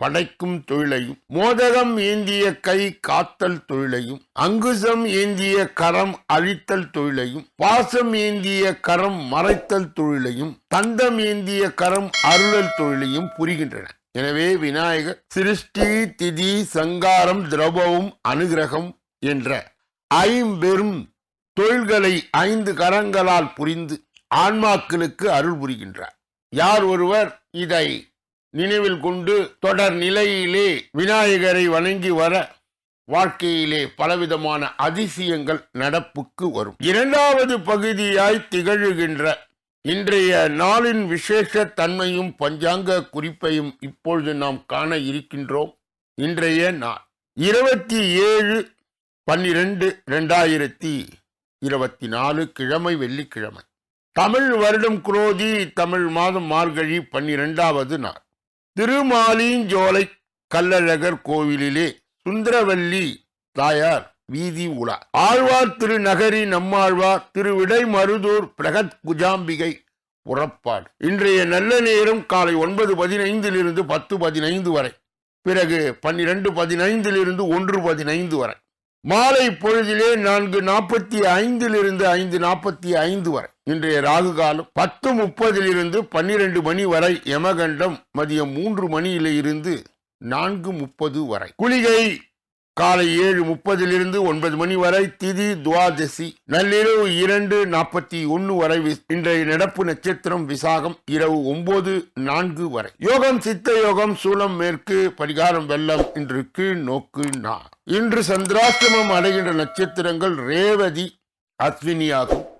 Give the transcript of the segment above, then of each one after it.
படைக்கும் தொழிலையும் மோதகம் ஏந்திய கை காத்தல் தொழிலையும் அங்குசம் ஏந்திய கரம் அழித்தல் தொழிலையும் பாசம் ஏந்திய கரம் மறைத்தல் தொழிலையும் தந்தம் ஏந்திய கரம் அருளல் தொழிலையும் புரிகின்றன. எனவே விநாயகர் சிருஷ்டி திதி சங்காரம் திரவம் அனுகிரகம் என்ற ஐம்பெரும் தொழில்களை ஐந்து கரங்களால் புரிந்து ஆன்மாக்களுக்கு அருள் புரிகின்றார். யார் ஒருவர்? இதை நினைவில் கொண்டு தொடர் நிலையிலே விநாயகரை வணங்கி வர வாழ்க்கையிலே பலவிதமான அதிசயங்கள் நடப்புக்கு வரும். இரண்டாவது பகுதியாய் திகழ்கின்ற இன்றைய நாளின் விசேஷ தன்மையும் பஞ்சாங்க குறிப்பையும் இப்பொழுது நாம் காண இருக்கின்றோம். இன்றைய நாள் இருபத்தி ஏழு பன்னிரெண்டு ரெண்டாயிரத்தி இருபத்தி நாலு கிழமை வெள்ளிக்கிழமை. தமிழ் வருடம் குரோதி தமிழ் மாதம் மார்கழி பன்னிரெண்டாவது நாள். திருமாலிஞ்சோலை கல்லழகர் கோவிலிலே சுந்தரவல்லி தாயார் வீதி உலா. ஆழ்வார் திருநகரி நம்மாழ்வார் திருவிடை மருதூர் பிரகத் குஜாம்பிகை புறப்பாடு. இன்றைய நல்ல நேரம் காலை ஒன்பது பதினைந்திலிருந்து பத்து பதினைந்து வரை. பிறகு பன்னிரண்டு பதினைந்திலிருந்து ஒன்று பதினைந்து வரை. மாலை பொழுதிலே நான்கு நாற்பத்தி ஐந்திலிருந்து ஐந்து நாற்பத்தி ஐந்து வரை. இன்றைய ராகு காலம் பத்து முப்பதிலிருந்து பன்னிரண்டு மணி வரை யமகண்டம் மதியம் மூன்று மணியில இருந்து நான்கு முப்பது வரை. குளிகை காலை ஏழு முப்பதிலிருந்து ஒன்பது மணி வரை திதி துவாதசி. நள்ளிரவு இரண்டு நாற்பத்தி ஒன்று வரை இன்றைய நடப்பு நட்சத்திரம் விசாகம் இரவு ஒன்பது நான்கு வரை. யோகம் சித்த யோகம் சூலம் மேற்கு பரிகாரம் வெள்ளம் இன்று கீழ் நோக்கு நா. இன்று சந்திராசிரமம் அடைகின்ற நட்சத்திரங்கள் ரேவதி அஸ்வினியாகும்.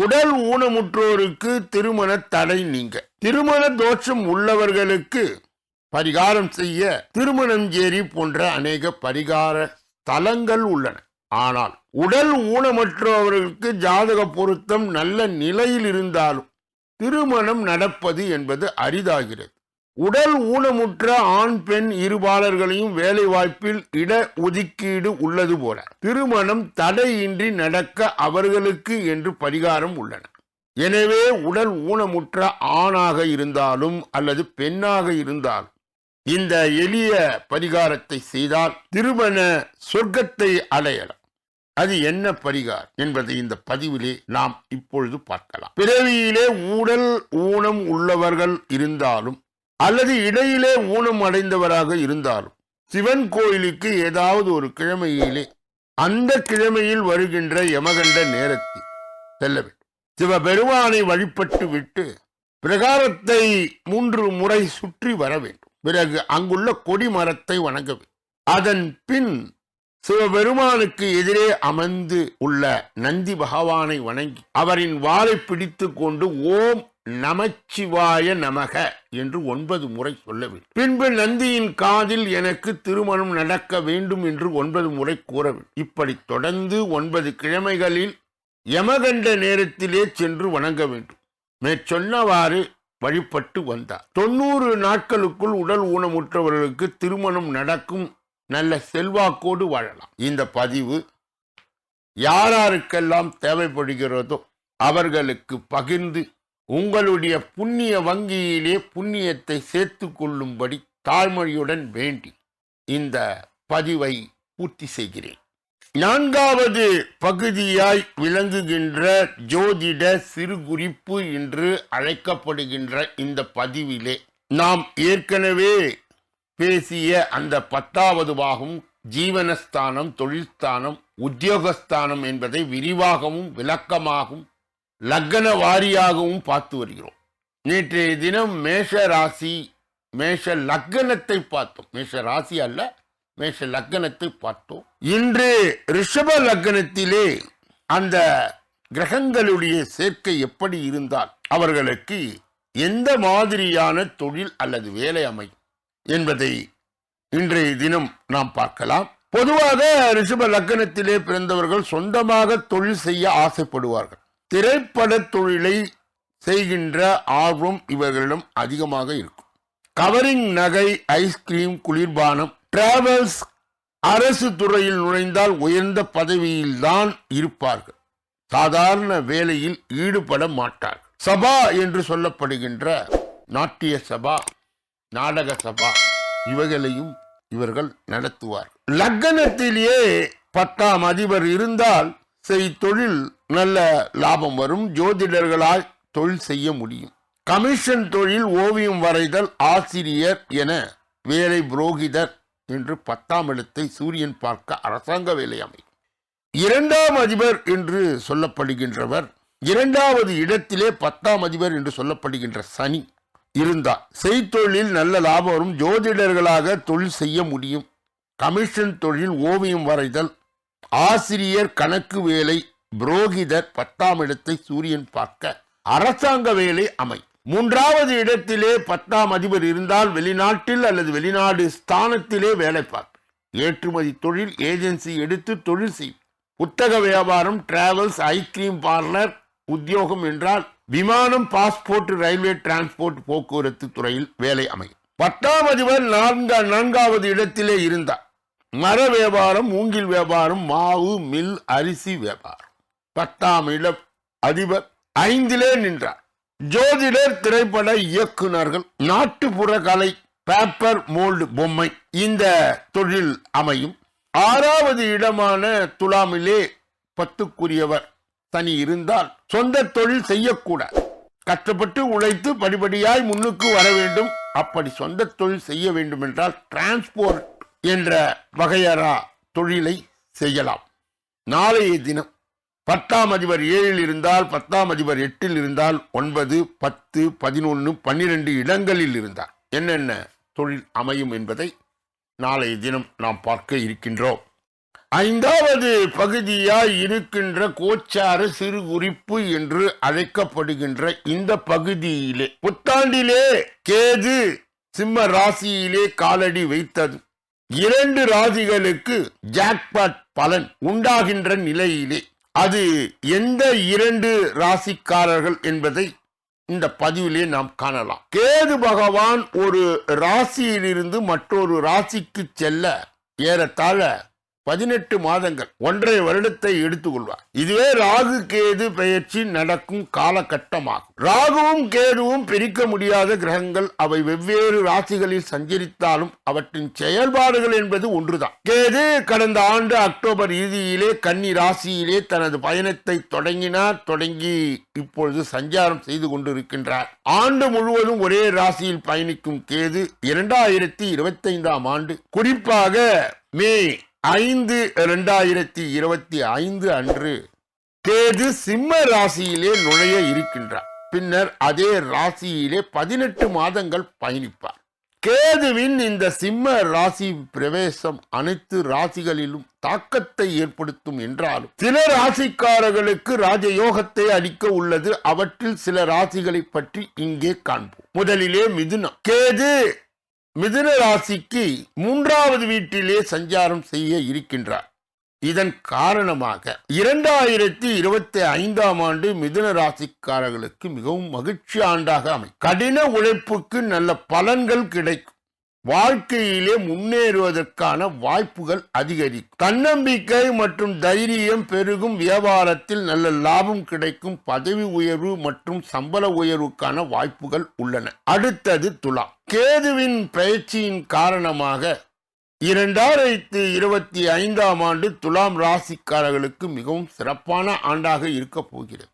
உடல் ஊனமுற்றோருக்கு திருமண தடை நீங்க. திருமண தோஷம் உள்ளவர்களுக்கு பரிகாரம் செய்ய திருமணம் ஏரி போன்ற அநேக பரிகார தலங்கள் உள்ளன. ஆனால் உடல் ஊனமற்றவர்களுக்கு ஜாதக பொருத்தம் நல்ல நிலையில் இருந்தாலும் திருமணம் நடப்பது என்பது அரிதாகிறது. உடல் ஊனமுற்ற ஆண் பெண் இருபாளர்களையும் வேலை வாய்ப்பில் இட ஒதுக்கீடு உள்ளது போல. திருமணம் தடையின்றி நடக்க அவர்களுக்கு என்று பரிகாரம் உள்ளன. எனவே உடல் ஊனமுற்ற ஆணாக இருந்தாலும் அல்லது பெண்ணாக இருந்தாலும் இந்த எளிய பரிகாரத்தை செய்தால் திருமண சொர்க்கத்தை அடையலாம். அது என்ன பரிகார் என்பதை இந்த பதிவிலே நாம் இப்பொழுது பார்க்கலாம். பிறவியிலே ஊடல் ஊனம் உள்ளவர்கள் இருந்தாலும் அல்லது இடையிலே ஊனம் அடைந்தவராக இருந்தாலும் சிவன் கோயிலுக்கு ஏதாவது ஒரு கிழமையிலே அந்த கிழமையில் வருகின்ற யமகண்ட நேரத்தில் செல்ல வேண்டும். சிவபெருமானை வழிபட்டு விட்டு பிரகாரத்தை மூன்று முறை சுற்றி வர வேண்டும். பிறகு அங்குள்ள கொடி மரத்தை வணங்க வேண்டும். அதன் பின் சிவபெருமானுக்கு எதிரே அமர்ந்து உள்ள நந்தி பகவானை வணங்கி அவரின் வாளை பிடித்து கொண்டு ஓம் நமச்சிவாய நமக என்று ஒன்பது முறை சொல்ல வேண்டும் பின்பு நந்தியின் காதில் எனக்கு திருமணம் நடக்க வேண்டும் என்று ஒன்பது முறை கூற வேண்டும் இப்படி தொடர்ந்து ஒன்பது கிழமைகளில் யமகண்ட நேரத்திலே சென்று வணங்க வேண்டும். மேற்சொன்னவாறு வழிபட்டு வந்தார். தொண்ணூறு நாட்களுக்குள் உடல் ஊனமுற்றவர்களுக்கு திருமணம் நடக்கும் நல்ல செல்வாக்கோடு வாழலாம். இந்த பதிவு யாராருக்கெல்லாம் தேவைப்படுகிறதோ அவர்களுக்கு பகிர்ந்து உங்களுடைய புண்ணிய வங்கியிலே புண்ணியத்தை சேர்த்து கொள்ளும்படி தாழ்மொழியுடன் வேண்டி இந்த பதிவை பூர்த்தி செய்கிறேன். நான்காவது பகுதியாய் விளங்குகின்ற ஜோதிட சிறு குறிப்பு என்று அழைக்கப்படுகின்ற இந்த பதிவிலே நாம் ஏற்கனவே பேசிய அந்த பத்தாவது பாகம் ஜீவனஸ்தானம் தொழில்ஸ்தானம் உத்தியோகஸ்தானம் என்பதை விரிவாகவும் விளக்கமாகவும் லக்கண வாரியாகவும் பார்த்து வருகிறோம். நேற்றைய தினம் மேஷ ராசி மேஷ லக்கணத்தை பார்த்தோம். மேஷ ராசி அல்ல மேஷ லக்கணத்தை பார்த்தோம். இன்று ரிஷப லக்கணத்திலே அந்த கிரகங்களுடைய சேர்க்கை எப்படி இருந்தால் அவர்களுக்கு எந்த மாதிரியான தொழில் அல்லது வேலை அமையும் என்பதை இன்றைய தினம் நாம் பார்க்கலாம். பொதுவாக ரிஷப லக்கணத்திலே பிறந்தவர்கள் சொந்தமாக தொழில் செய்ய ஆசைப்படுவார்கள். திரைப்பட தொழிலை செய்கின்ற ஆர்வம் இவர்களிடம் அதிகமாக இருக்கும். கவரிங் நகை ஐஸ்கிரீம் குளிர்பானம் டிராவல்ஸ் அரசு துறையில் நுழைந்தால் உயர்ந்த பதவியில்தான் இருப்பார்கள். சாதாரண வேலையில் ஈடுபட மாட்டார். சபா என்று சொல்லப்படுகின்ற நாட்டிய சபா நாடக சபா இவைகளையும் இவர்கள் நடத்துவார் லக்கணத்திலேயே பத்தாம் அதிபர் இருந்தால் செய்தொழில் நல்ல லாபம் வரும். ஜோதிடர்களால் தொழில் செய்ய முடியும். கமிஷன் தொழில் ஓவியம் வரைதல் ஆசிரியர் என வேலை புரோகிதர் என்று பத்தாம் இடத்தை சூரியன் பார்க்க அரசாங்க வேலை அமையும் இரண்டாம் அதிபர் என்று சொல்லப்படுகின்றவர். இரண்டாவது இடத்திலே பத்தாம் அதிபர் என்று சொல்லப்படுகின்ற சனி இருந்தார். செய்தொழில் நல்ல லாபம் வரும். ஜோதிடர்களாக தொழில் செய்ய முடியும். கமிஷன் தொழில் ஓவியம் வரைதல் ஆசிரியர் கணக்கு வேலை புரோகிதர் பத்தாம் இடத்தை சூரியன் பார்க்க. அரசாங்க வேலை அமை. மூன்றாவது இடத்திலே பத்தாம் அதிபர் இருந்தால் வெளிநாட்டில் அல்லது வெளிநாடு ஸ்தானத்திலே வேலை பார்க்க ஏற்றுமதி தொழில் ஏஜென்சி எடுத்து தொழில் செய்யும் புத்தக வியாபாரம் டிராவல்ஸ் ஐஸ்கிரீம் பார்லர் உத்தியோகம் என்றால் விமானம் பாஸ்போர்ட் ரயில்வே டிரான்ஸ்போர்ட் போக்குவரத்து துறையில் வேலை அமையும். பத்தாம் அதிபர் நான்கா நான்காவது இடத்திலே இருந்தார். மர வியாபாரம் மூங்கில் வியாபாரம் மாவு மில் அரிசி வியாபாரம். பத்தாம் இட அதிபர் ஐந்திலே நின்றார். ஜோதிடர் திரைப்பட இயக்குனர்கள் நாட்டுப்புற கலை பேப்பர் மோல்டு பொம்மை இந்த தொழில் அமையும். ஆறாவது இடமான துலாமிலே பத்துக்குரியவர் தனி இருந்தால் சொந்த தொழில் செய்யக்கூடாது. கஷ்டப்பட்டு உழைத்து படிப்படியாய் முன்னுக்கு வர வேண்டும். அப்படி சொந்த தொழில் செய்ய வேண்டும் என்றால் டிரான்ஸ்போர்ட் என்ற வகையறா தொழிலை செய்யலாம். நாளைய தினம் பத்தாம் அதிபர் ஏழில் இருந்தால் பத்தாம் அதிபர் எட்டில் இருந்தால் ஒன்பது பத்து பதினொன்று பன்னிரண்டு இடங்களில் இருந்தார். என்னென்ன தொழில் அமையும் என்பதை நாளைய தினம் நாம் பார்க்க இருக்கின்றோம். ஐந்தாவது பகுதியாய் இருக்கின்ற கோச்சார சிறு குறிப்பு என்று அழைக்கப்படுகின்ற இந்த பகுதியிலே புத்தாண்டிலே கேது சிம்ம ராசியிலே காலடி வைத்தது. இரண்டு ராசிகளுக்கு ஜாக்பாட் பலன் உண்டாகின்ற நிலையிலே. அது எந்த இரண்டு ராசிக்காரர்கள் என்பதை இந்த பதிவிலே நாம் காணலாம். கேது பகவான் ஒரு ராசியிலிருந்து மற்றொரு ராசிக்கு செல்ல ஏறத்தாழ பதினெட்டு மாதங்கள் ஒன்றரை வருடத்தை எடுத்துக்கொள்வார். இதுவே ராகு கேது பெயர்ச்சி நடக்கும் காலகட்டமாகும். ராகுவும் கேதுவும் பிரிக்க முடியாத கிரகங்கள் அவை வெவ்வேறு ராசிகளில் சஞ்சரித்தாலும் அவற்றின் செயல்பாடுகள் என்பது ஒன்றுதான். கேது கடந்த ஆண்டு அக்டோபர் இறுதியிலே கன்னி ராசியிலே தனது பயணத்தை தொடங்கினார் தொடங்கி இப்பொழுது சஞ்சாரம் செய்து கொண்டிருக்கின்றார். ஆண்டு முழுவதும் ஒரே ராசியில் பயணிக்கும் கேது இரண்டாயிரத்தி இருபத்தைந்தாம் ஆண்டு குறிப்பாக மே ஐந்து இரண்டாயிரத்தி இருபத்தி ஐந்து அன்று கேது சிம்ம ராசியிலே நுழைய இருக்கின்றார். பின்னர் அதே ராசியிலே பதினெட்டு மாதங்கள் பயணிப்பார். கேதுவின் இந்த சிம்ம ராசி பிரவேசம் அனைத்து ராசிகளிலும் தாக்கத்தை ஏற்படுத்தும் என்றாலும் சில ராசிக்காரர்களுக்கு ராஜயோகத்தை அளிக்க உள்ளது. அவற்றில் சில ராசிகளை பற்றி இங்கே காண்போம். முதலிலே மிதுனம். கேது மிதுன ராசிக்கு மூன்றாவது வீட்டிலே சஞ்சாரம் செய்ய இருக்கின்றார். இதன் காரணமாக இரண்டாயிரத்தி இருபத்தி ஐந்தாம் ஆண்டு மிதுன ராசிக்காரர்களுக்கு மிகவும் மகிழ்ச்சி ஆண்டாக அமை கடின உழைப்புக்கு நல்ல பலன்கள் கிடைக்கும். வாழ்க்கையிலே முன்னேறுவதற்கான வாய்ப்புகள் அதிகரிக்கும். தன்னம்பிக்கை மற்றும் தைரியம் பெருகும் வியாபாரத்தில் நல்ல லாபம் கிடைக்கும் பதவி உயர்வு மற்றும் சம்பள உயர்வுக்கான வாய்ப்புகள் உள்ளன. அடுத்தது துலா கேதுவின் பயிற்சியின் காரணமாக இரண்டாயிரத்தி இருபத்தி ஐந்தாம் ஆண்டு துலாம் ராசிக்காரர்களுக்கு மிகவும் சிறப்பான ஆண்டாக இருக்க போகிறது.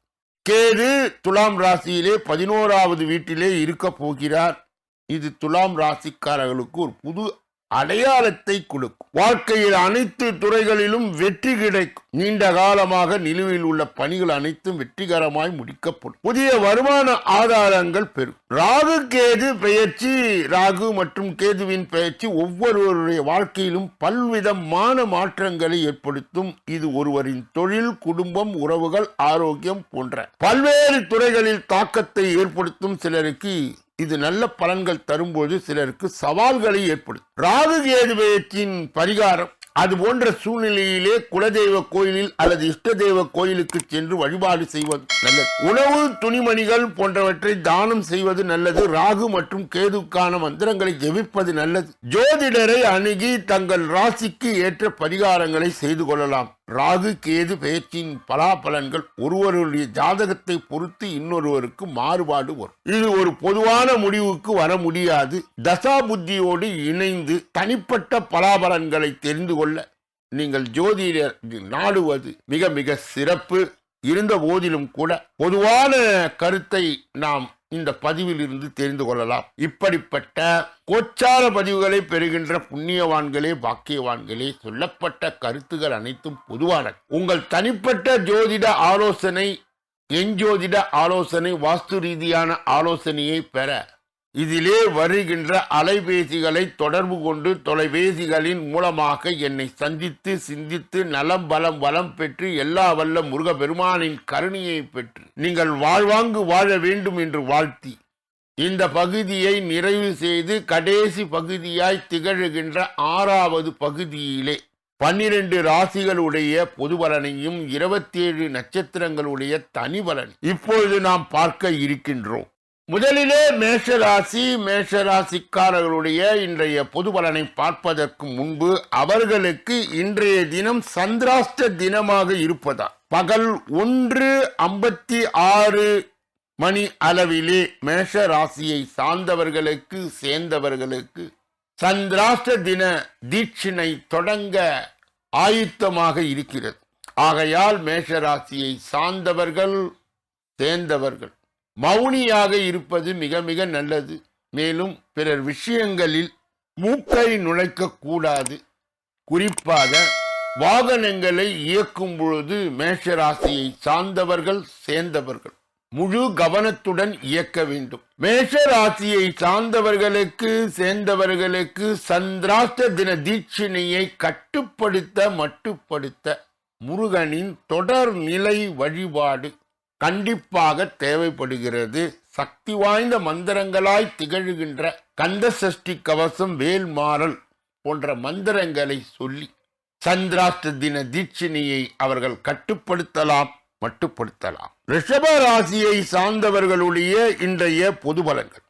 கேது துலாம் ராசியிலே பதினோராவது வீட்டிலே இருக்க போகிறார். இது துலாம் ராசிக்காரர்களுக்கு ஒரு புது அடையாளத்தை கொடுக்கும். வாழ்க்கையில் அனைத்து துறைகளிலும் வெற்றி கிடைக்கும். நீண்ட காலமாக நிலுவையில் உள்ள பணிகள் அனைத்தும் வெற்றிகரமாய் முடிக்கப்படும். புதிய வருமான ஆதாரங்கள் பெறும். ராகு கேது பெயர்ச்சி ராகு மற்றும் கேதுவின் பெயர்ச்சி ஒவ்வொருவருடைய வாழ்க்கையிலும் பல்விதமான மாற்றங்களை ஏற்படுத்தும். இது ஒருவரின் தொழில் குடும்பம் உறவுகள் ஆரோக்கியம் போன்ற பல்வேறு துறைகளில் தாக்கத்தை ஏற்படுத்தும் சிலருக்கு இது நல்ல பலன்கள் தரும்போது சிலருக்கு சவால்களை ஏற்படுத்தும். ராகு கேது பரிகாரம் அது போன்ற சூழ்நிலையிலே குலதெய்வ கோயிலில் அல்லது இஷ்ட தெய்வ கோயிலுக்கு சென்று வழிபாடு செய்வது நல்லது. உணவு துணிமணிகள் போன்றவற்றை தானம் செய்வது நல்லது. ராகு மற்றும் கேதுக்கான மந்திரங்களை ஜெபிப்பது நல்லது. ஜோதிடரை அணுகி தங்கள் ராசிக்கு ஏற்ற பரிகாரங்களை செய்து கொள்ளலாம். ராகு கேது பெயர்ச்சியின் பலாபலன்கள் ஒருவருடைய ஜாதகத்தை பொறுத்து இன்னொருவருக்கு மாறுபாடு வரும். இது ஒரு பொதுவான முடிவுக்கு வர முடியாது. தசா புத்தியோடு இணைந்து தனிப்பட்ட பலாபலன்களை தெரிந்து கொள்ள நீங்கள் ஜோதிடர் நாடுவது மிக மிக சிறப்பு. இருந்த போதிலும் கூட பொதுவான கருத்தை நாம் இந்த பதிவில் இருந்து தெரிந்து கொள்ளலாம். இப்படிப்பட்ட கோச்சார பதிவுகளை பெறுகின்ற புண்ணியவான்களே பாக்கியவான்களே சொல்லப்பட்ட கருத்துகள் அனைத்தும் பொதுவான. உங்கள் தனிப்பட்ட ஜோதிட ஆலோசனை எஞ்சோதிட ஆலோசனை வாஸ்து ரீதியான ஆலோசனையை பெற இதிலே வருகின்ற அலைபேசிகளை தொடர்பு கொண்டு தொலைபேசிகளின் மூலமாக என்னை சந்தித்து சிந்தித்து நலம் பலம் வளம் பெற்று எல்லா வல்ல முருக பெருமானின் கருணையை பெற்று நீங்கள் வாழ்வாங்கு வாழ வேண்டும் என்று வாழ்த்தி இந்த பகுதியை நிறைவு செய்து கடைசி பகுதியாய் திகழுகின்ற ஆறாவது பகுதியிலே பன்னிரண்டு ராசிகளுடைய பொது பலனையும் இருபத்தேழு நட்சத்திரங்களுடைய தனி பலன் இப்பொழுது நாம் பார்க்க இருக்கின்றோம். முதலிலே மேஷராசி மேஷராசிக்காரர்களுடைய இன்றைய பொது பலனை பார்ப்பதற்கு முன்பு அவர்களுக்கு இன்றைய தினம் சந்திராஷ்ட தினமாக இருப்பதா? பகல் ஒன்று ஐம்பத்தி ஆறு மணி அளவிலே மேஷ ராசியை சார்ந்தவர்களுக்கு சேர்ந்தவர்களுக்கு சந்திராஷ்ட தின தீட்சிணை தொடங்க ஆயுத்தமாக இருக்கிறது. ஆகையால் மேஷ ராசியை சார்ந்தவர்கள் சேர்ந்தவர்கள் மௌனியாக இருப்பது மிக மிக நல்லது. மேலும் பிறர் விஷயங்களில் மூக்கை நுழைக்க கூடாது. குறிப்பாக வாகனங்களை இயக்கும் பொழுது மேஷராசியை சார்ந்தவர்கள் சேர்ந்தவர்கள் முழு கவனத்துடன் இயக்க வேண்டும். மேஷராசியை சார்ந்தவர்களுக்கு சேர்ந்தவர்களுக்கு சந்திராஷ்ட தின தீட்சிணையை கட்டுப்படுத்த மட்டுப்படுத்த முருகனின் தொடர்நிலை வழிபாடு கண்டிப்பாக தேவைப்படுகிறது. சக்தி வாய்ந்த மந்திரங்களாய் திகழ்கின்ற கந்த சஷ்டி கவசம் வேல்மாறல் போன்ற மந்திரங்களை சொல்லி சந்திராஷ்ட தின தீட்சிணியை அவர்கள் கட்டுப்படுத்தலாம் மட்டுப்படுத்தலாம். ரிஷப ராசியை சார்ந்தவர்களுடைய இன்றைய பொது பலங்கள்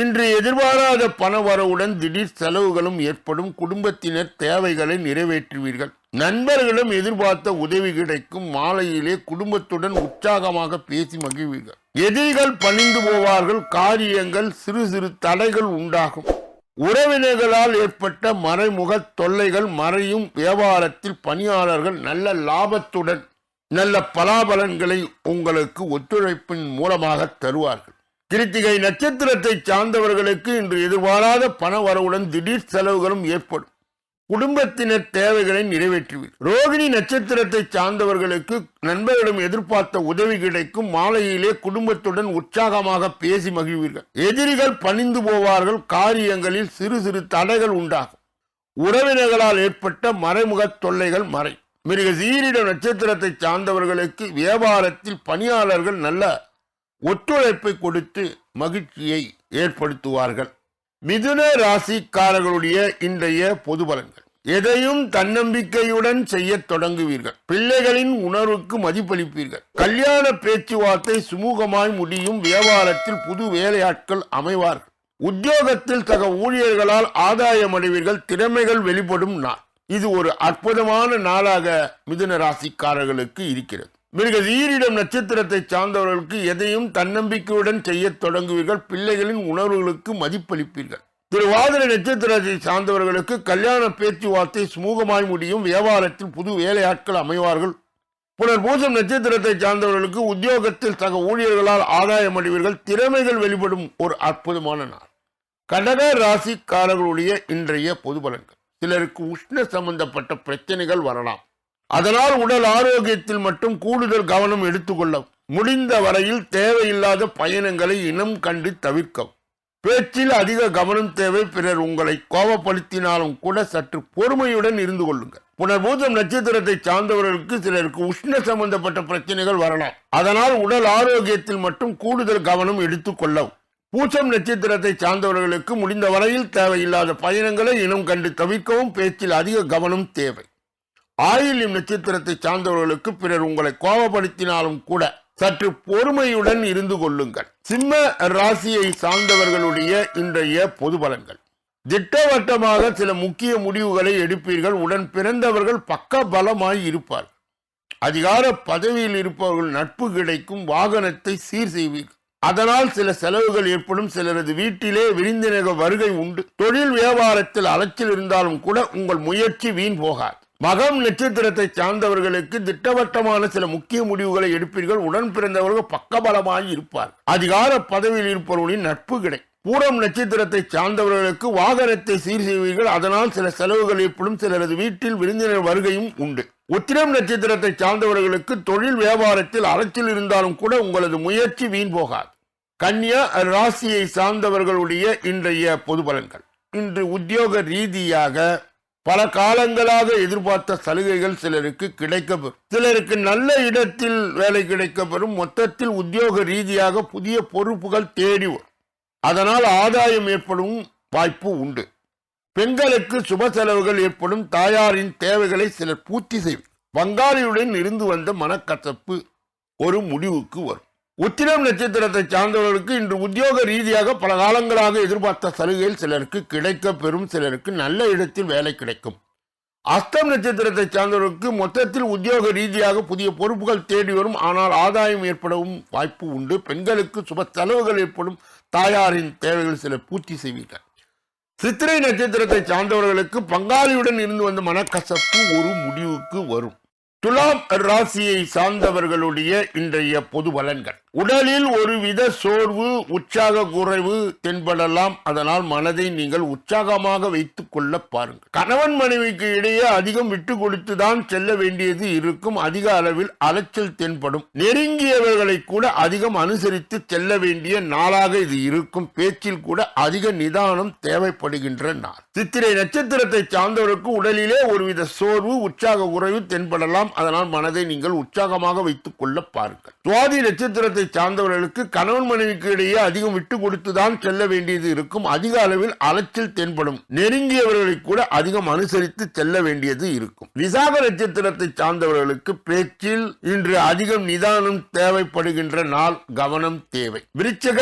இன்று எதிர்பாராத பணவரவுடன் திடீர் செலவுகளும் ஏற்படும். குடும்பத்தினர் தேவைகளை நிறைவேற்றுவீர்கள். நண்பர்களும் எதிர்பார்த்த உதவி கிடைக்கும். மாலையிலே குடும்பத்துடன் உற்சாகமாக பேசி மகிழ்வீர்கள். எதிரிகள் பணிந்து போவார்கள். காரியங்கள் சிறு சிறு தடைகள் உண்டாகும். உறவினர்களால் ஏற்பட்ட மறைமுக தொல்லைகள் மறையும் வியாபாரத்தில் பணியாளர்கள் நல்ல லாபத்துடன் நல்ல பலாபலன்களை உங்களுக்கு ஒத்துழைப்பின் மூலமாக தருவார்கள். கிருத்திகை நட்சத்திரத்தை சார்ந்தவர்களுக்கு இன்று எதிர்பாராத பண வரவுடன் திடீர் செலவுகளும் ஏற்படும். குடும்பத்தினர் தேவைகளை நிறைவேற்றுவீர். ரோகிணி நட்சத்திரத்தை சார்ந்தவர்களுக்கு நண்பர்களிடம் எதிர்பார்த்த உதவி கிடைக்கும். மாலையிலே குடும்பத்துடன் உற்சாகமாக பேசி மகிழ்வீர்கள். எதிரிகள் பணிந்து போவார்கள். காரியங்களில் சிறு சிறு தடைகள் உண்டாகும். உறவினர்களால் ஏற்பட்ட மறைமுக தொல்லைகள் மறை. மிருக சீரிட நட்சத்திரத்தை சார்ந்தவர்களுக்கு வியாபாரத்தில் பணியாளர்கள் நல்ல ஒத்துழைப்பை கொடுத்து மகிழ்ச்சியை ஏற்படுத்துவார்கள். மிதுன ராசிக்காரர்களுடைய இன்றைய பொது பலன்கள். எதையும் தன்னம்பிக்கையுடன் செய்யத் தொடங்குவீர்கள். பிள்ளைகளின் உணர்வுக்கு மதிப்பளிப்பீர்கள். கல்யாண பேச்சுவார்த்தை சுமூகமாய் முடியும் வியாபாரத்தில் புது வேலையாட்கள் அமைவார்கள். உத்தியோகத்தில் சக ஊழியர்களால் ஆதாயம் அடைவீர்கள் திறமைகள் வெளிப்படும் நாள். இது ஒரு அற்புதமான நாளாக மிதுன ராசிக்காரர்களுக்கு இருக்கிறது. மிருக ஈரிடம் நட்சத்திரத்தை சார்ந்தவர்களுக்கு எதையும் தன்னம்பிக்கையுடன் செய்யத் தொடங்குவீர்கள். பிள்ளைகளின் உணர்வுகளுக்கு மதிப்பளிப்பீர்கள். திருவாதிரை நட்சத்திரத்தை சார்ந்தவர்களுக்கு கல்யாண பேச்சுவார்த்தை சுமூகமாய் முடியும். வியாபாரத்தில் புது வேலையாட்கள் அமைவார்கள். புனர்பூசம் நட்சத்திரத்தை சார்ந்தவர்களுக்கு உத்தியோகத்தில் சக ஊழியர்களால் ஆதாயம் அடைவீர்கள். திறமைகள் வெளிப்படும் ஒரு அற்புதமான நாள். கடக ராசிக்காரர்களுடைய இன்றைய பொது பலன்கள் சிலருக்கு உஷ்ண சம்பந்தப்பட்ட பிரச்சனைகள் வரலாம். அதனால் உடல் ஆரோக்கியத்தில் மட்டும் கூடுதல் கவனம் எடுத்துக்கொள்ள முடிந்த வரையில் தேவையில்லாத பயணங்களை இனம் கண்டு தவிர்க்கவும். பேச்சில் அதிக கவனம் தேவை பிறர் உங்களை கோபப்படுத்தினாலும் கூட சற்று பொறுமையுடன் இருந்து கொள்ளுங்கள். புனர்பூதம் நட்சத்திரத்தை சார்ந்தவர்களுக்கு சிலருக்கு உஷ்ண சம்பந்தப்பட்ட பிரச்சனைகள் வரலாம். அதனால் உடல் ஆரோக்கியத்தில் மட்டும் கூடுதல் கவனம் எடுத்துக்கொள்ளவும் பூசம் நட்சத்திரத்தை சார்ந்தவர்களுக்கு முடிந்த வரையில் தேவையில்லாத பயணங்களை இனம் கண்டு தவிர்க்கவும். பேச்சில் அதிக கவனம் தேவை. ஆயில்யம் நட்சத்திரத்தை சார்ந்தவர்களுக்கு பிறர் உங்களை கோபப்படுத்தினாலும் கூட சற்று பொறுமையுடன் இருந்து கொள்ளுங்கள். சிம்ம ராசியை சார்ந்தவர்களுடைய இன்றைய பொது பலன்கள். திட்டவட்டமாக சில முக்கிய முடிவுகளை எடுப்பீர்கள். உடன் பிறந்தவர்கள் பக்க பலமாய் இருப்பார். அதிகார பதவியில் இருப்பவர்கள் நட்பு கிடைக்கும் வாகனத்தை சீர் செய்வீர்கள். அதனால் சில செலவுகள் ஏற்படும். சிலரது வீட்டிலே விருந்தினக வருகை உண்டு. தொழில் வியாபாரத்தில் அலைச்சல் இருந்தாலும் கூட உங்கள் முயற்சி வீண் போகாது. மகம் நட்சத்திரத்தை சார்ந்தவர்களுக்கு திட்டவட்டமான சில முக்கிய முடிவுகளை எடுப்பீர்கள். உடன் பிறந்தவர்கள் பக்கபலமாய் இருப்பார். அதிகார பதவியில் இருப்பவர்களின் நட்பு கிடை. பூரம் நட்சத்திரத்தை சார்ந்தவர்களுக்கு வாகனத்தை சீர் செய்வீர்கள். அதனால் சில செலவுகள் ஏற்படும். சிலரது வீட்டில் விருந்தினர் வருகையும் உண்டு. உத்திரம் நட்சத்திரத்தை சார்ந்தவர்களுக்கு தொழில் வியாபாரத்தில் அலைச்சல் இருந்தாலும் கூட உங்களது முயற்சி வீண் போகாது. கன்னியா ராசியை சார்ந்தவர்களுடைய இன்றைய பொது பலன்கள். இன்று உத்தியோக ரீதியாக பல காலங்களாக எதிர்பார்த்த சலுகைகள் சிலருக்கு கிடைக்கப்பெறும். சிலருக்கு நல்ல இடத்தில் வேலை கிடைக்கப்பெறும். மொத்தத்தில் உத்தியோக ரீதியாக புதிய பொறுப்புகள் தேடி வரும். அதனால் ஆதாயம் ஏற்படும் வாய்ப்பு உண்டு. பெண்களுக்கு சுப செலவுகள் ஏற்படும். தாயாரின் தேவைகளை சிலர் பூர்த்தி செய்வர். பங்காளியுடன் இருந்து வந்த மனக்கசப்பு ஒரு முடிவுக்கு வரும். உத்திரம் நட்சத்திரத்தை சார்ந்தவர்களுக்கு இன்று உத்தியோக ரீதியாக பல காலங்களாக எதிர்பார்த்த சலுகைகள் சிலருக்கு கிடைக்க பெறும் சிலருக்கு நல்ல இடத்தில் வேலை கிடைக்கும். அஸ்தம் நட்சத்திரத்தை சார்ந்தவர்களுக்கு மொத்தத்தில் உத்தியோக ரீதியாக புதிய பொறுப்புகள் தேடி வரும். ஆனால் ஆதாயம் ஏற்படவும் வாய்ப்பு உண்டு. பெண்களுக்கு சுப செலவுகள் ஏற்படும். தாயாரின் தேவைகள் சிலர் பூர்த்தி செய்வீர்கள். சித்திரை நட்சத்திரத்தை சார்ந்தவர்களுக்கு பங்காளியுடன் இருந்து வந்த மனக்கசப்பு ஒரு முடிவுக்கு வரும். துலாம் ராசியை சார்ந்தவர்களுடைய இன்றைய பொது பலன்கள். உடலில் ஒருவித சோர்வு உற்சாக குறைவு தென்படலாம். அதனால் மனதை நீங்கள் உற்சாகமாக வைத்துக் கொள்ள பாருங்கள். கணவன் மனைவிக்கு இடையே அதிகம் விட்டு கொடுத்துதான் செல்ல வேண்டியது இருக்கும். அதிக அளவில் அலைச்சல் தென்படும். நெருங்கியவர்களை கூட அதிகம் அனுசரித்து செல்ல வேண்டிய நாளாக இது இருக்கும். பேச்சில் கூட அதிக நிதானம் தேவைப்படுகின்ற நாள். சித்திரை நட்சத்திரத்தை சார்ந்தவருக்கு உடலிலே ஒருவித சோர்வு உற்சாக குறைவு தென்படலாம். அதனால் மனதை நீங்கள் உற்சாகமாக வைத்துக் கொள்ள பாருங்கள். சுவாதி நட்சத்திரத்தை சார்ந்தவர்களுக்கு கணவன் மனைவிக்கு இடையே அதிகம் விட்டு கொடுத்துதான் செல்ல வேண்டியது இருக்கும். அதிக அளவில் அலைச்சல் தென்படும். நெருங்கியவர்களை கூட அதிகம் அனுசரித்து செல்ல வேண்டியது இருக்கும். விசாக நட்சத்திரத்தை சார்ந்தவர்களுக்கு பேச்சில் இன்று அதிகம் நிதானம் தேவைப்படுகின்ற நாள் கவனம் தேவை. விருச்சக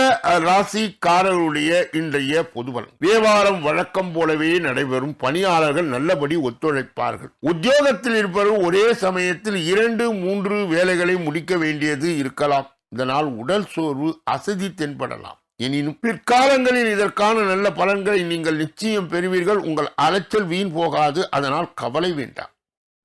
ராசிக்காரர்களுடைய இன்றைய பொதுபலன். வியாபாரம் வழக்கம் போலவே நடைபெறும். பணியாளர்கள் நல்லபடி ஒத்துழைப்பார்கள். உத்தியோகத்தில் இருப்பவர் ஒரே சமயத்தில் இரண்டு மூன்று வேலைகளை முடிக்க வேண்டியது இருக்கலாம். இதனால் உடல் சோர்வு அசதி தென்படலாம். எனினும் பிற்காலங்களில் இதற்கான நல்ல பலன்களை நீங்கள் நிச்சயம் பெறுவீர்கள். உங்கள் அலைச்சல் வீண் போகாது. அதனால் கவலை வேண்டாம்.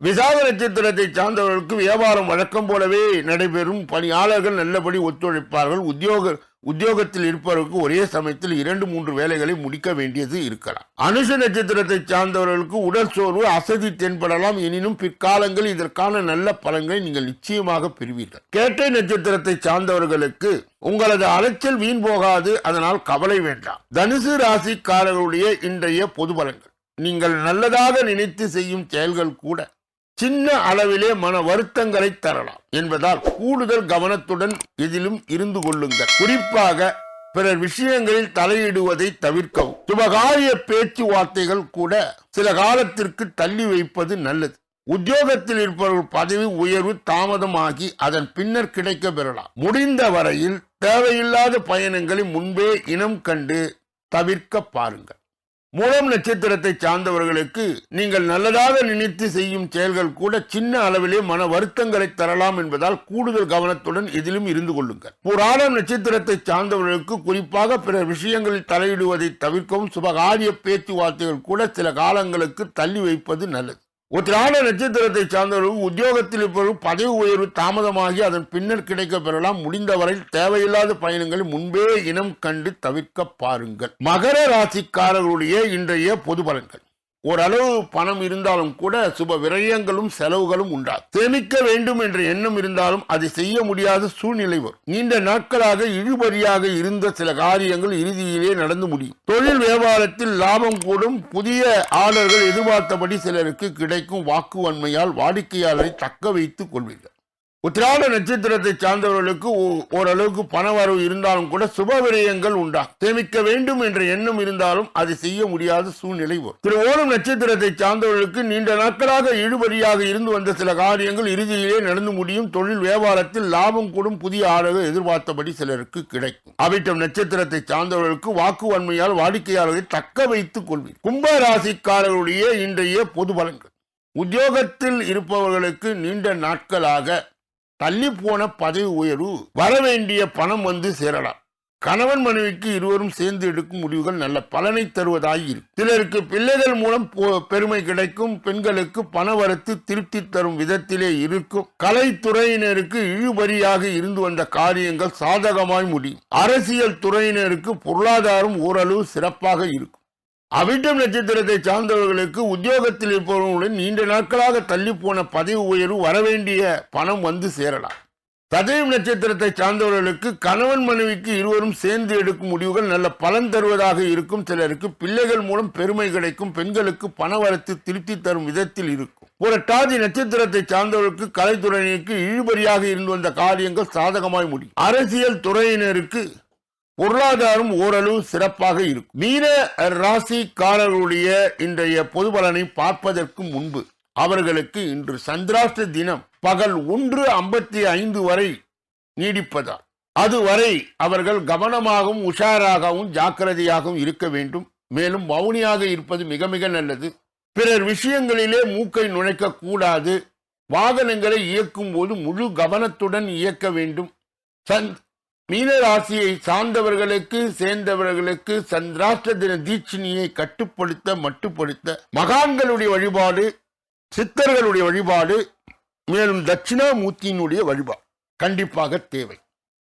விசாக நட்சத்திரத்தை சார்ந்தவர்களுக்கு வியாபாரம் வழக்கம் போலவே நடைபெறும் பணியாளர்கள் நல்லபடி ஒத்துழைப்பார்கள். உத்தியோக உத்தியோகத்தில் இருப்பவர்களுக்கு ஒரே சமயத்தில் இரண்டு மூன்று வேலைகளை முடிக்க வேண்டியது இருக்கலாம். அனுஷ நட்சத்திரத்தை சார்ந்தவர்களுக்கு உடல் சோர்வு அசதி தென்படலாம். எனினும் பிற்காலங்களில் இதற்கான நல்ல பலன்களை நீங்கள் நிச்சயமாக பெறுவீர்கள். கேட்டை நட்சத்திரத்தை சார்ந்தவர்களுக்கு உங்களது அலைச்சல் வீண் போகாது. அதனால் கவலை வேண்டாம். தனுசு ராசிக்காரர்களுடைய இன்றைய பொது பலன்கள். நீங்கள் நல்லதாக நினைத்து செய்யும் செயல்கள் கூட சின்ன அளவிலே மன வருத்தங்களை தரலாம் என்பதால் கூடுதல் கவனத்துடன் இதிலும் இருந்து கொள்ளுங்கள். குறிப்பாக பிறர் விஷயங்களில் தலையிடுவதை தவிர்க்கவும். சுபகாரிய பேச்சுவார்த்தைகள் கூட சில காலத்திற்கு தள்ளி வைப்பது நல்லது. உத்தியோகத்தில் இருப்பவர்கள் பதவி உயர்வு தாமதமாகி அதன் பின்னர் கிடைக்க பெறலாம். முடிந்த வரையில் தேவையில்லாத பயணங்களை முன்பே இனம் கண்டு தவிர்க்க பாருங்கள். மூலம் நட்சத்திரத்தை சார்ந்தவர்களுக்கு நீங்கள் நல்லதாக நினைத்து செய்யும் செயல்கள் கூட சின்ன அளவிலே மன வருத்தங்களை தரலாம் என்பதால் கூடுதல் கவனத்துடன் இதிலும் இருந்து கொள்ளுங்கள். புராணம் நட்சத்திரத்தை சார்ந்தவர்களுக்கு குறிப்பாக பிற விஷயங்களில் தலையிடுவதை தவிர்க்கவும் சுபகாரிய பேச்சுவார்த்தைகள் கூட சில காலங்களுக்கு தள்ளி வைப்பது நல்லது. உத்திராட நட்சத்திரத்தை சார்ந்தவர்கள் உத்தியோகத்தில் இருப்பவர்கள் பதவி உயர்வு தாமதமாகி அதன் பின்னர் கிடைக்க பெறலாம் முடிந்தவரை தேவையில்லாத பயணங்களை முன்பே இனம் கண்டு தவிர்க்க பாருங்கள். மகர ராசிக்காரர்களுடைய இன்றைய பொது பலன்கள். ஓரளவு பணம் இருந்தாலும் கூட சுப விரயங்களும் செலவுகளும் உண்டாகும். சேமிக்க வேண்டும் என்ற எண்ணம் இருந்தாலும் அதை செய்ய முடியாத சூழ்நிலை வரும். நீண்ட நாட்களாக இழுபறியாக இருந்த சில காரியங்கள் இறுதியிலே நடந்து முடியும். தொழில் வியாபாரத்தில் லாபம் கூடும். புதிய ஆர்டர்கள் எதிர்பார்த்தபடி சிலருக்கு கிடைக்கும் வாக்குவன்மையால் வாடிக்கையாளரை தக்க வைத்துக் கொள்வீர்கள். உத்திராட நட்சத்திரத்தை சார்ந்தவர்களுக்கு ஓரளவுக்கு ஓரளவுக்கு பணவரவு இருந்தாலும் கூட சுப விரயங்கள் உண்டாகும் சேமிக்க வேண்டும் என்ற எண்ணம் இருந்தாலும் அது செய்ய முடியாத சூழ்நிலை வரும். திரு ஓணம் நட்சத்திரத்தை சார்ந்தவர்களுக்கு நீண்ட நாட்களாக இழுபறியாக இருந்து வந்த சில காரியங்கள் இறுதியிலே நடந்து முடியும். தொழில் வியாபாரத்தில் லாபம் கூடும் புதிய ஆளுகள் எதிர்பார்த்தபடி சிலருக்கு கிடைக்கும். அவிட்டம் நட்சத்திரத்தை சார்ந்தவர்களுக்கு வாக்குவன்மையால் வாடிக்கையாளர்களை தக்க வைத்துக் கொள்வீர். கும்ப ராசிக்காரர்களுடைய இன்றைய பொது பலன்கள். உத்தியோகத்தில் இருப்பவர்களுக்கு நீண்ட நாட்களாக தள்ளி போன பதவி உயர்வு வரவேண்டிய பணம் வந்து சேரலாம். கணவன் மனைவிக்கு இருவரும் சேர்ந்து எடுக்கும் முடிவுகள் நல்ல பலனை தருவதாக இருக்கும். சிலருக்கு பிள்ளைகள் மூலம் பொ- பெருமை கிடைக்கும். பெண்களுக்கு பணவரத்து திருப்தி தரும் விதத்திலே இருக்கும். கலைத்துறையினருக்கு இழுபறியாக இருந்து வந்த காரியங்கள் சாதகமாய் முடியும். அரசியல் துறையினருக்கு பொருளாதாரம் ஓரளவு சிறப்பாக இருக்கும். அவிட்டம் நட்சத்திரத்தை சார்ந்தவர்களுக்கு உத்தியோகத்தில் இருப்பவர்களுடன் நீண்ட நாட்களாக தள்ளி போன பதவி உயர்வு வரவேண்டிய பணம் வந்து சேரலாம். சதயம் நட்சத்திரத்தை சார்ந்தவர்களுக்கு கணவன் மனைவிக்கு இருவரும் சேர்ந்து எடுக்கும் முடிவுகள் நல்ல பலன் தருவதாக இருக்கும். சிலருக்கு பிள்ளைகள் மூலம் பெருமை கிடைக்கும். பெண்களுக்கு பணவரத்து திருப்தி தரும் விதத்தில் இருக்கும். ஒரு டாதி நட்சத்திரத்தை சார்ந்தவர்களுக்கு கலைத்துறையினருக்கு இழுபறியாக இருந்து வந்த காரியங்கள் சாதகமாய் முடியும். அரசியல் துறையினருக்கு பொருளாதாரம் ஓரளவு சிறப்பாக இருக்கும். மீன ராசிக்காரர்களுடைய இன்றைய பொது பலனை பார்ப்பதற்கு முன்பு அவர்களுக்கு இன்று சந்திராஷ்ட தினம் பகல் ஒன்று ஐம்பத்தி ஐந்து வரை நீடிப்பதால் அதுவரை அவர்கள் கவனமாகவும் உஷாராகவும் ஜாக்கிரதையாகவும் இருக்க வேண்டும். மேலும் மௌனியாக இருப்பது மிக மிக நல்லது. பிறர் விஷயங்களிலே மூக்கை நுழைக்க கூடாது வாகனங்களை இயக்கும் போது முழு கவனத்துடன் இயக்க வேண்டும். மீனராசியை சார்ந்தவர்களுக்கு சேர்ந்தவர்களுக்கு சந்திராஷ்ட தின தீட்சிணியை கட்டுப்படுத்த மட்டுப்படுத்த மகான்களுடைய வழிபாடு சித்தர்களுடைய வழிபாடு மேலும் தட்சிணாமூர்த்தியினுடைய வழிபாடு கண்டிப்பாக தேவை.